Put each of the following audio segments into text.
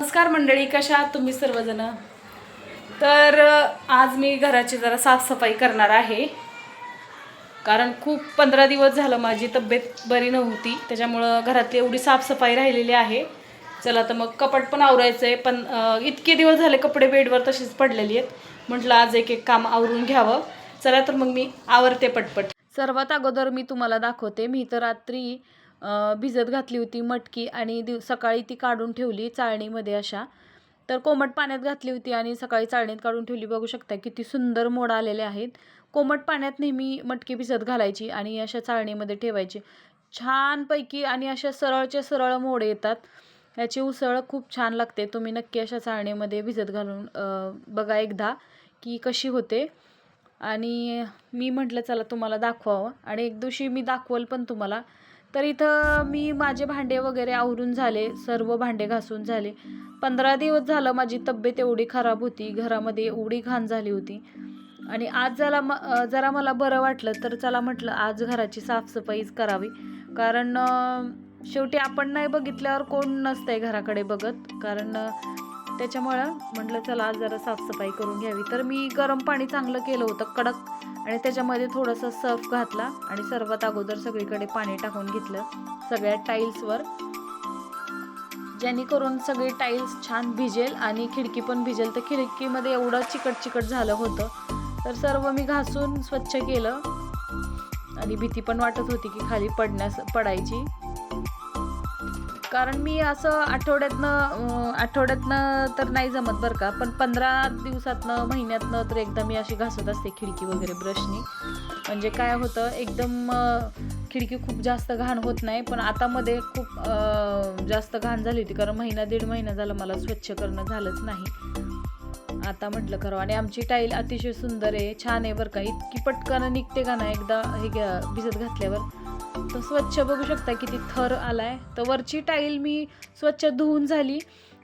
नमस्कार मंडळी कशा आहात तुम्ही सर्वजण? तर आज मी घराची जरा साफसफाई करणार आहे. कारण खूप पंधरा दिवस झालं माझी तब्येत बरी नव्हती त्याच्यामुळं घरातली एवढी साफसफाई राहिलेली आहे. चला तर मग कपाट पण आवरायचं आहे पण इतके दिवस झाले कपडे बेडवर तशीच पडलेली आहेत. म्हटलं आज एक एक काम आवरून घ्यावं. चला तर मग मी आवरते पटपट. सर्वात अगोदर मी तुम्हाला दाखवते मी तर रात्री भिजत घातली होती मटकी आणि दिव सकाळी ती काढून ठेवली चाळणीमध्ये अशा. तर कोमट पाण्यात घातली होती आणि सकाळी चाळणीत काढून ठेवली. बघू शकता किती सुंदर मोड आलेले आहेत. कोमट पाण्यात नेहमी मटकी भिजत घालायची आणि अशा चाळणीमध्ये ठेवायची. छानपैकी आणि अशा सरळचे सरळ मोड येतात. याची उसळ खूप छान लागते. तुम्ही नक्की अशा चाळणीमध्ये भिजत घालून बघा एकदा की कशी होते. आणि मी म्हटलं चला तुम्हाला दाखवावं. आणि एक दिवशी मी दाखवल पण तुम्हाला. तर इथं मी माझे भांडे वगैरे आवरून झाले सर्व भांडे घासून झाले. पंधरा दिवस झालं माझी तब्येत एवढी खराब होती घरामध्ये एवढी घाण झाली होती. आणि आज जरा म जरा मला बरं वाटलं तर चला म्हटलं आज घराची साफसफाईच करावी. कारण शेवटी आपण नाही बघितल्यावर कोण नसतंय घराकडे बघत. कारण त्याच्यामुळं म्हटलं चला आज जरा साफसफाई करून घ्यावी. तर मी गरम पाणी चांगलं केलं होतं कडक आणि त्याच्यामध्ये थोडंसं सर्फ घातला आणि सर्वात अगोदर सगळीकडे पाणी टाकून घेतलं सगळ्या टाईल्सवर जेणेकरून सगळी टाईल्स छान भिजेल आणि खिडकी पण भिजेल. तर खिडकीमध्ये एवढं चिकट चिकट झालं होतं. तर सर्व मी घासून स्वच्छ केलं. आणि भीती पण वाटत होती की खाली पडण्यास पडायची. कारण मी असं आठवड्यातनं आठवड्यातनं तर नाही जमत बरं का. पण पंधरा दिवसातनं महिन्यातनं तर एकदा मी अशी घासत असते खिडकी वगैरे ब्रशनी. म्हणजे काय होतं एकदम खिडकी खूप जास्त घाण होत नाही. पण आता मध्ये खूप जास्त घाण झाली होती. कारण महिना दीड महिना झाला मला स्वच्छ करणं झालंच नाही. आता म्हटलं खरं आणि आमची टाईल अतिशय सुंदर आहे. छान आहे बरं का. इतकी पटकन निघते का ना एकदा हे घ्या- भिजत घातल्यावर. तर स्वच्छ बघू शकता किती थर आलाय. तर वरची टाईल मी स्वच्छ धुवून झाली.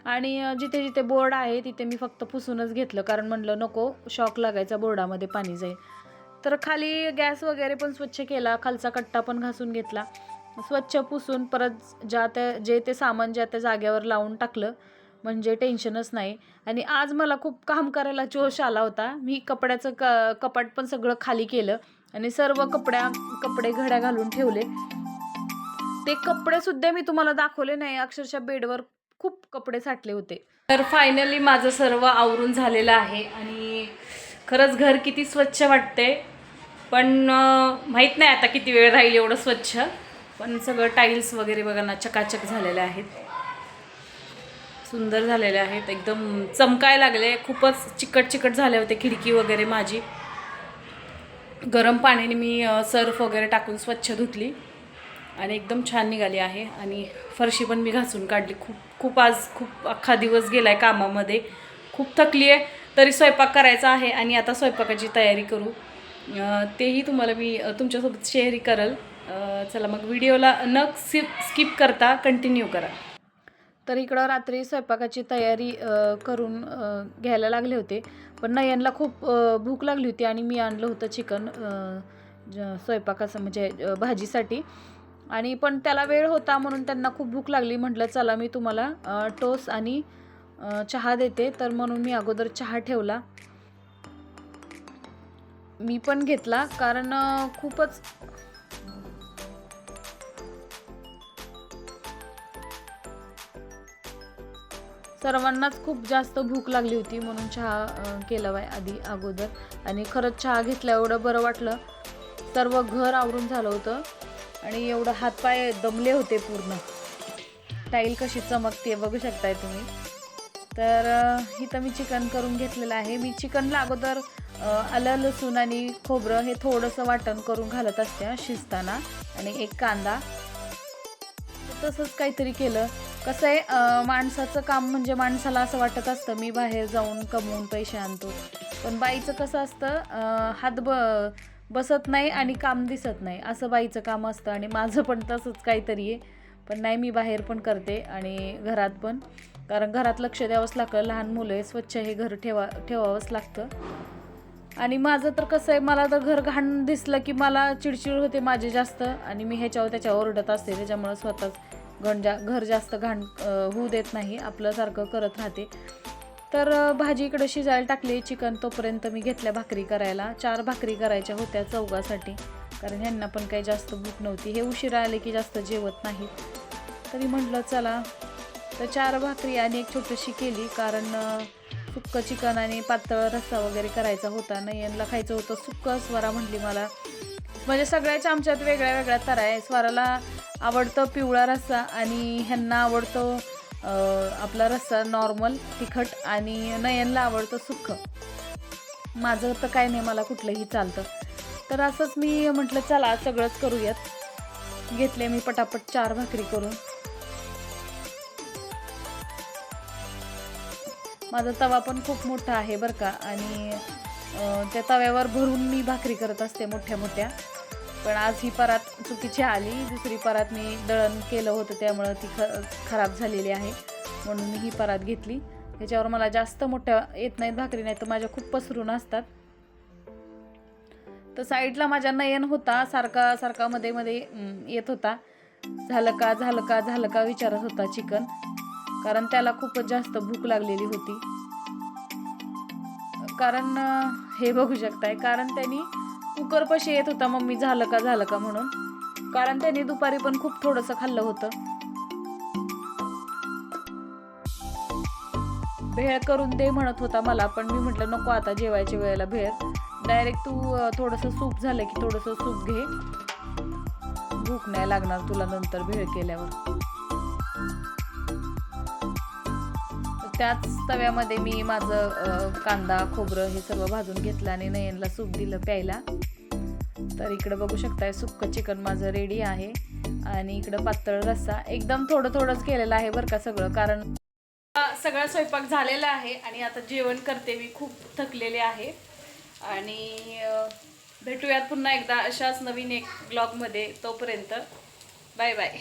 आणि जिथे जिथे बोर्ड आहे तिथे मी फक्त पुसूनच घेतलं. कारण म्हणलं नको शॉक लागायचा बोर्डामध्ये पाणी जाईल. तर खाली गॅस वगैरे पण स्वच्छ केला. खालचा कट्टा पण घासून घेतला. स्वच्छ पुसून परत ज्या त्या जे ते सामान ज्या त्या जागेवर लावून टाकलं म्हणजे टेन्शनच नाही. आणि आज मला खूप काम करायला जोश आला होता. मी कपड्याचं क कपाट पण सगळं खाली केलं. आणि सर्व कपड्या कपडे घड्या घालून ठेवले. ते कपडे सुद्धा मी तुम्हाला दाखवले नाही अक्षरशः बेडवर खूप कपडे साठले होते. तर फायनली माझं सर्व आवरून झालेलं आहे आणि खरंच घर किती स्वच्छ वाटते पण माहीत नाही आता किती वेळ राहील एवढं स्वच्छ. पण सगळं टाईल्स वगैरे बघा ना चकाचक झालेले आहेत. सुंदर झालेले आहेत. एकदम चमकाय लागले. खूपच चिकट चिकट झाले होते खिडकी वगैरे माझी. गरम पाण्याने मी सर्फ वगैरे टाकून स्वच्छ धुतली. आणि एकदम छान निघाली आहे. आणि फरशी पण मी घासून काढली. खूप खूप आज खूप अख्खा दिवस गेला आहे कामामध्ये. खूप थकली आहे तरी स्वयंपाक करायचा आहे आणि आता स्वयंपाकाची तयारी करू. तेही तुम्हाला मी तुमच्यासोबत शेअर करेल. चला मग व्हिडिओला न स्किप करता कंटिन्यू करा. तर इकडं रात्री स्वयंपाकाची तयारी करून घ्यायला लागले होते. पण नयनला खूप भूक लागली होती आणि मी आणलं होतं चिकन स्वयंपाकाचं म्हणजे भाजीसाठी. आणि पण त्याला वेळ होता म्हणून त्यांना खूप भूक लागली. म्हटलं चला मी तुम्हाला टोस आणि चहा देते. तर म्हणून मी अगोदर चहा ठेवला. मी पण घेतला कारण खूपच सर्वांनाच खूप जास्त भूक लागली होती म्हणून चहा केला बाय आधी अगोदर. आणि खरंच चहा घेतल्या एवढं बरं वाटलं. सर्व घर आवरून झालं होतं. आणि एवढं हातपाय दमले होते पूर्ण. टाईल कशी चमकते बघू शकताय तुम्ही. तर इथं मी चिकन करून घेतलेलं आहे. मी चिकनला अगोदर आलं लसूण आणि खोबरं हे थोडंसं वाटण करून घालत असते शिजताना. आणि एक कांदा. तसंच काहीतरी केलं. कसं आहे माणसाचं काम म्हणजे माणसाला असं वाटत असतं मी बाहेर जाऊन कमवून पैसे आणतो. पण बाईचं कसं असतं हात ब बसत नाही आणि काम दिसत नाही. असं बाईचं काम असतं आणि माझं पण तसंच काहीतरी आहे. पण नाही मी बाहेर पण करते आणि घरात पण. कारण घरात लक्ष द्यावंच लागतं लहान मुलं आहे स्वच्छ हे घर ठेवा ठेवावंच लागतं. आणि माझं तर कसं आहे मला तर घर घाण दिसलं की मला चिडचिड होते माझे जास्त. आणि मी ह्याच्यावर त्याच्यावर ओरडत असते त्याच्यामुळं स्वतःच घण जा घर जास्त घाण होऊ देत नाही आपलं सारखं करत राहते. तर भाजी इकडं शिजायला टाकली चिकन तोपर्यंत मी घेतल्या भाकरी करायला. चार भाकरी करायच्या होत्या चौघासाठी कारण ह्यांना पण काही जास्त भूक नव्हती. हे उशिरा आले की जास्त जेवत नाहीत तरी म्हटलं चला. तर चार भाकरी आणि एक छोटीशी केली कारण सुक्कं चिकन आणि पातळ रस्सा वगैरे करायचा होता. नाही यांना खायचं होतं सुक्कं स्वरा म्हटली मला. म्हणजे सगळ्याच्या आमच्यात वेगळ्या वेगळ्या तर आहे स्वराला आवडतं पिवळा रस्सा आणि ह्यांना आवडतो आपला रस्सा नॉर्मल तिखट आणि नयनला आवडतं सुक्कं. माझं तर काय नाही मला कुठलंही चालतं. तर असंच मी म्हटलं चला सगळंच करूयात. घेतले मी पटापट चार भाकरी करून. माझा तवा पण खूप मोठा आहे बरं का आणि त्या तव्यावर भरून मी भाकरी करत असते मोठ्या मोठ्या. पण आज ही परात चुकीची आली. दुसरी परात मी दळण केलं होतं त्यामुळं ती ख खराब झालेली आहे. म्हणून मी ही परात घेतली. त्याच्यावर मला जास्त मोठ्या येत नाहीत भाकरी नाही तर माझ्या खूप पसरून असतात. तर साईडला माझ्या नयन होता सारखा सारखा मध्ये मध्ये येत होता. झालं का झालं का झालं का विचारत होता चिकन. कारण त्याला खूपच जास्त भूक लागलेली होती. कारण हे बघू शकताय कारण त्यांनी कुकरपाशी येत होता मम्मी झालं का झालं का म्हणून. कारण त्यांनी दुपारी पण खूप थोडंसं खाल्लं होतं. भेळ करून दे म्हणत होता मला पण मी म्हटलं नको आता जेवायच्या वेळेला भेळ. डायरेक्ट तू थोडंसं सूप झालं की थोडंसं सूप घे. भूक नाही लागणार तुला नंतर भेळ केल्यावर. त्याच तव्यामध्ये मी माझं कांदा खोबरं हे सर्व भाजून घेतलं आणि नयनला सूप दिलं प्यायला. तर इकडं बघू शकताय सुक्कं चिकन माझं रेडी आहे. आणि इकडं पातळ रस्सा. एकदम थोडं थोडंच केलेलं आहे बरं का सगळं कारण सगळा स्वयंपाक झालेला आहे आणि आता जेवण करते मी खूप थकलेले आहे. आणि भेटूयात पुन्हा एकदा अशाच नवीन एक ब्लॉगमध्ये तोपर्यंत. Bye bye.